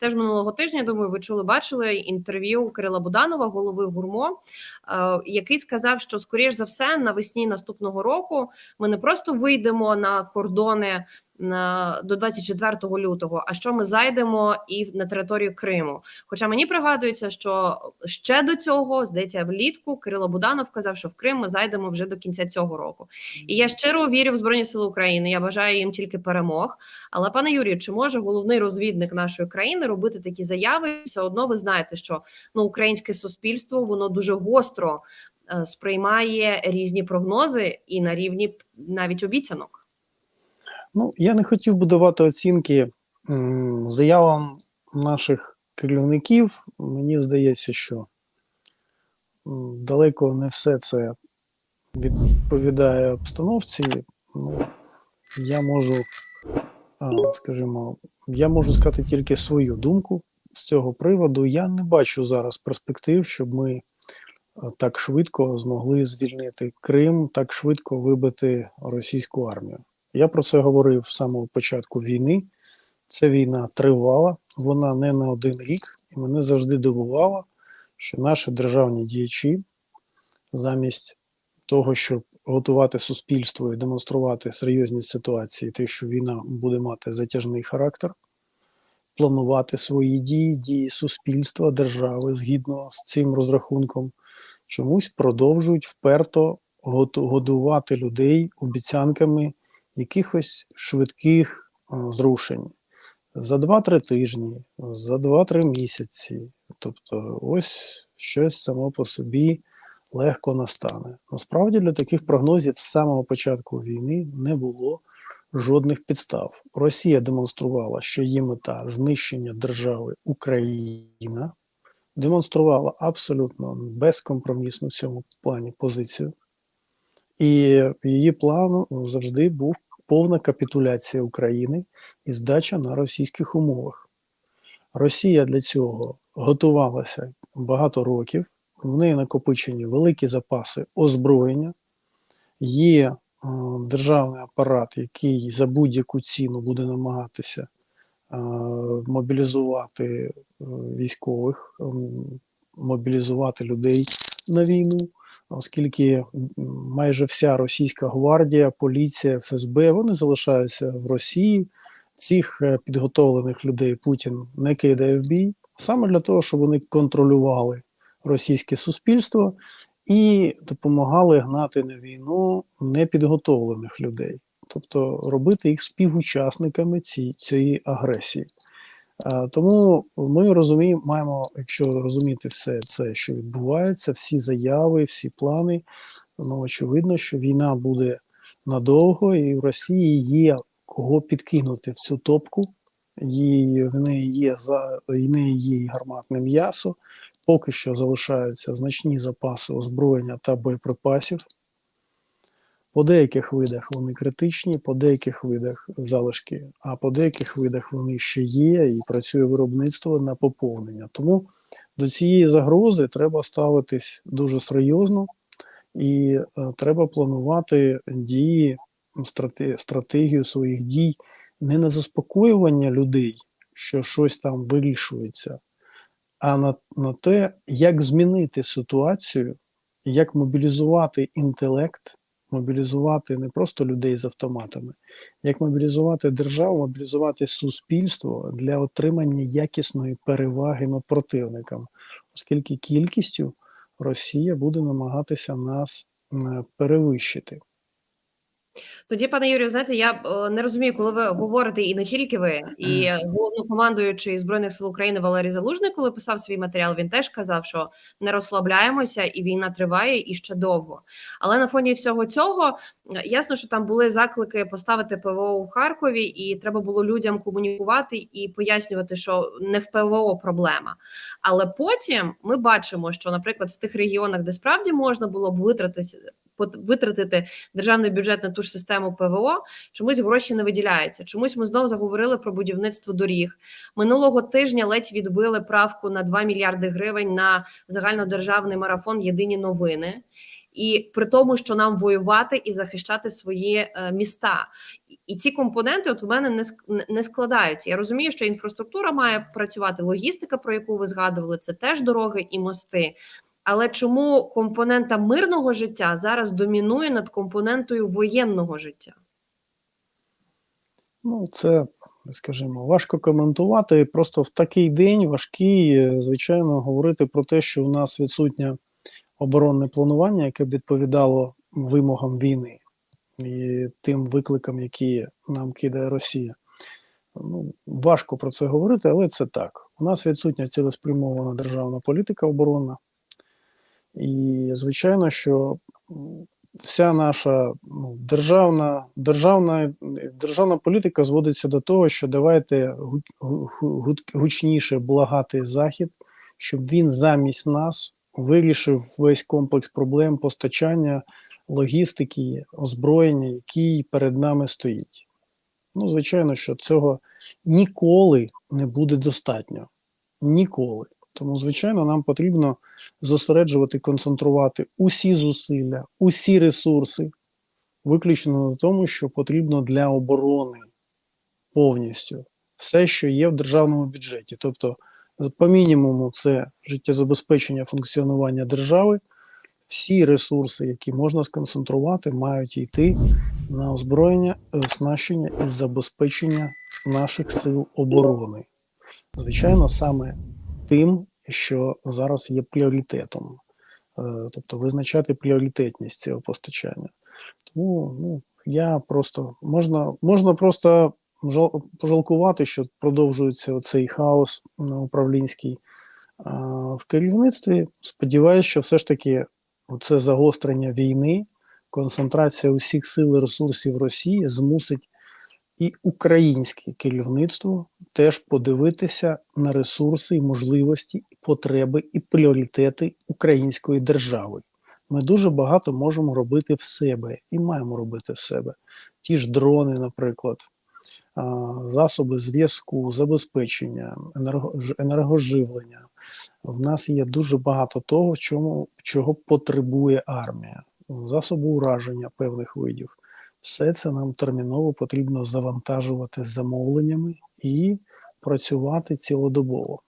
Теж минулого тижня, думаю, ви чули, бачили інтерв'ю Кирила Буданова, голови гурмо, е, який сказав, що скоріш за все навесні наступного року ми не просто вийдемо на кордони до 24 лютого, а що ми зайдемо і на територію Криму. Хоча мені пригадується, що ще до цього здається влітку Кирило Буданов казав, що в Крим ми зайдемо вже до кінця цього року. І я щиро вірю в Збройні Сили України. Я бажаю їм тільки перемог. Але пане Юрію, чи може головний розвідник нашої країни робити такі заяви? Все одно ви знаєте, що ну українське суспільство воно дуже гостро е, сприймає різні прогнози і на рівні навіть обіцянок. Ну, я не хотів би давати оцінки заявам наших керівників. Мені здається, що далеко не все це відповідає обстановці. Ну, я можу, скажімо, я можу сказати тільки свою думку з цього приводу. Я не бачу зараз перспектив, щоб ми так швидко змогли звільнити Крим, так швидко вибити російську армію. Я про це говорив з самого початку війни. Ця війна тривала, вона не на один рік, і мене завжди дивувало, що наші державні діячі, замість того, щоб готувати суспільство і демонструвати серйозні ситуації, те, що війна буде мати затяжний характер, планувати свої дії, дії суспільства, держави згідно з цим розрахунком, чомусь продовжують вперто годувати людей обіцянками якихось швидких зрушень за 2-3 тижні, за 2-3 місяці. Тобто, ось щось само по собі легко настане. Насправді для таких прогнозів з самого початку війни не було жодних підстав. Росія демонструвала, що її мета знищення держави Україна, демонструвала абсолютно безкомпромісну в цьому плані позицію. І її план завжди був повна капітуляція України і здача на російських умовах. Росія для цього готувалася багато років, в неї накопичені великі запаси озброєння, є е, державний апарат, який за будь-яку ціну буде намагатися е, мобілізувати е, військових, мобілізувати людей на війну оскільки майже вся російська гвардія, поліція, ФСБ вони залишаються в Росії. Цих е, підготовлених людей Путін не кидає в бій саме для того, щоб вони контролювали російське суспільство і допомагали гнати на війну непідготовлених людей, тобто робити їх співучасниками цієї агресії. Тому ми розуміємо, маємо, якщо розуміти все це, що відбувається, всі заяви, всі плани, ну очевидно, що війна буде надовго, і в Росії є кого підкинути в цю топку. Її в неї є за в неї є гарматне м'ясо. Поки що залишаються значні запаси озброєння та боєприпасів. По деяких видах вони критичні, по деяких видах залишки, а по деяких видах вони ще є і працює виробництво на поповнення. Тому до цієї загрози треба ставитись дуже серйозно і е, треба планувати дії, стратегію своїх дій не на заспокоювання людей, що щось там вирішується, а на, на те, як змінити ситуацію, як мобілізувати інтелект мобілізувати не просто людей з автоматами, як мобілізувати державу, мобілізувати суспільство для отримання якісної переваги над противником, оскільки кількістю Росія буде намагатися нас перевищити. Тоді, пане Юрію, знаєте, я е, не розумію, коли ви говорите, і не тільки ви, і головнокомандуючий збройних сил України Валерій Залужний, коли писав свій матеріал, він теж казав, що не розслабляємося, і війна триває і ще довго. Але на фоні всього цього е, ясно, що там були заклики поставити ПВО у Харкові, і треба було людям комунікувати і пояснювати, що не в ПВО проблема. Але потім ми бачимо, що, наприклад, в тих регіонах, де справді можна було б витратитися витратити державний бюджет на ту ж систему ПВО, чомусь гроші не виділяються. Чомусь ми знову заговорили про будівництво доріг минулого тижня. Ледь відбили правку на 2 мільярди гривень на загальнодержавний марафон Єдині новини. і при тому, що нам воювати і захищати свої е, міста. І- ці компоненти, от в мене не- не складаються. Я розумію, що інфраструктура має працювати, логістика, про яку ви згадували, це теж дороги і мости. Але чому компонента мирного життя зараз домінує над компонентою воєнного життя? Ну, це, скажімо, важко коментувати. Просто в такий день важкий, е, звичайно, говорити про те, що у нас відсутнє оборонне планування, яке б відповідало вимогам війни і тим викликам, які нам кидає Росія. Ну, важко про це говорити, але це так. У нас відсутня цілеспрямована державна політика оборонна. І, звичайно, що вся наша ну, державна, державна, державна політика зводиться до того, що давайте гу- гу- гу- гучніше благати Захід, щоб він замість нас вирішив весь комплекс проблем постачання, логістики, озброєння, який перед нами стоїть. Ну, звичайно, що цього ніколи не буде достатньо. Ніколи. Тому, звичайно, нам потрібно зосереджувати, концентрувати усі зусилля, усі ресурси, виключно на тому, що потрібно для оборони повністю все, що є в державному бюджеті. Тобто, по мінімуму, це життєзабезпечення функціонування держави. Всі ресурси, які можна сконцентрувати, мають йти на озброєння, оснащення і забезпечення наших сил оборони. Звичайно, саме тим, що зараз є пріоритетом, Е, тобто визначати пріоритетність цього постачання. Тому ну, я просто можна, можна просто пожалкувати, що продовжується цей хаос управлінський в керівництві. Сподіваюся, що все ж таки це загострення війни, концентрація усіх сил і ресурсів Росії змусить і українське керівництво теж подивитися на ресурси, і можливості, потреби і пріоритети української держави. Ми дуже багато можемо робити в себе і маємо робити в себе. Ті ж дрони, наприклад, засоби зв'язку, забезпечення, енергоживлення. В нас є дуже багато того, чому, чого потребує армія, засоби ураження певних видів. Все це нам терміново потрібно завантажувати замовленнями і працювати цілодобово.